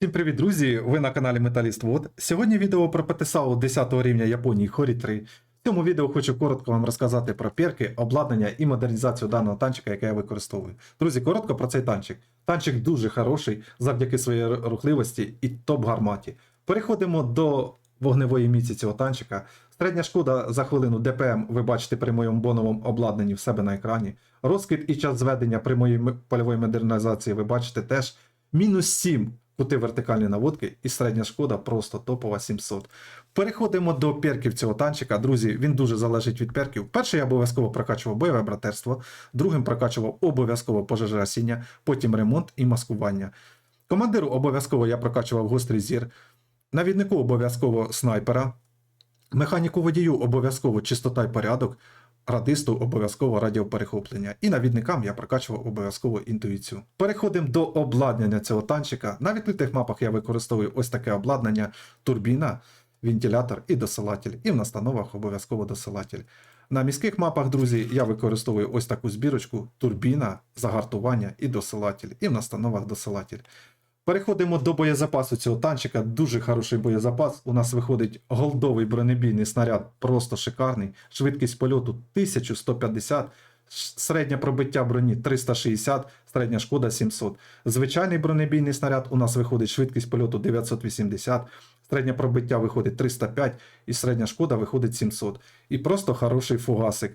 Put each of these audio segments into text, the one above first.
Всім привіт, друзі! Ви на каналі Металіст Вод. Сьогодні відео про ПТСАУ 10 рівня Японії Хорі 3. В цьому відео хочу коротко вам розказати про перки, обладнання і модернізацію даного танчика, який я використовую. Друзі, коротко про цей танчик. Танчик дуже хороший завдяки своїй рухливості і топ-гарматі. Переходимо до вогневої міці цього танчика. Середня шкода за хвилину ДПМ ви бачите при моєму боновому обладнанні в себе на екрані. Розкид і час зведення при моїй польової модернізації ви бачите теж. Мінус 7 кути вертикальні наводки і середня шкода просто топова 700. Переходимо до перків цього танчика. Друзі, він дуже залежить від перків. Перший я обов'язково прокачував бойове братерство, другим прокачував обов'язково пожежогасіння, потім ремонт і маскування. Командиру обов'язково я прокачував гострий зір, навіднику обов'язково снайпера, механіку водію обов'язково чистота й порядок, радисту обов'язково радіоперехоплення. І навідникам я прокачував обов'язково інтуїцію. Переходимо до обладнання цього танчика. На відкритих мапах я використовую ось таке обладнання: турбіна, вентилятор і досилатель. І в настановах обов'язково досилатель. На міських мапах, друзі, я використовую ось таку збірочку: турбіна, загартування і досилатель. І в настановах досилатель. Переходимо до боєзапасу цього танчика. Дуже хороший боєзапас. У нас виходить голдовий бронебійний снаряд, просто шикарний. Швидкість польоту 1150, середнє пробиття броні 360, середня шкода 700. Звичайний бронебійний снаряд у нас виходить швидкість польоту 980, середнє пробиття виходить 305 і середня шкода виходить 700. І просто хороший фугасик.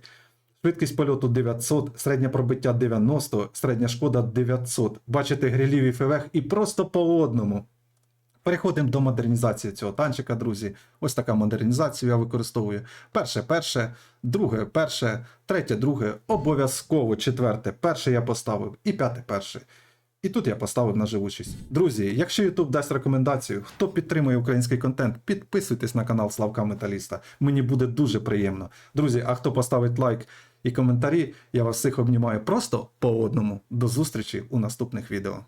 Швидкість польоту 900, середнє пробиття 90, середня шкода 900. Бачите грилівий февех і просто по одному. Переходимо до модернізації цього танчика, друзі. Ось така модернізація я використовую. Перше, перше, друге, перше, третє, друге, обов'язково четверте, перше я поставив і п'яте перше. І тут я поставив на живучість. Друзі, якщо YouTube дасть рекомендацію, хто підтримує український контент, підписуйтесь на канал Славка Металіста. Мені буде дуже приємно. Друзі, а хто поставить лайк і коментарі, я вас всіх обнімаю просто по одному. До зустрічі у наступних відео.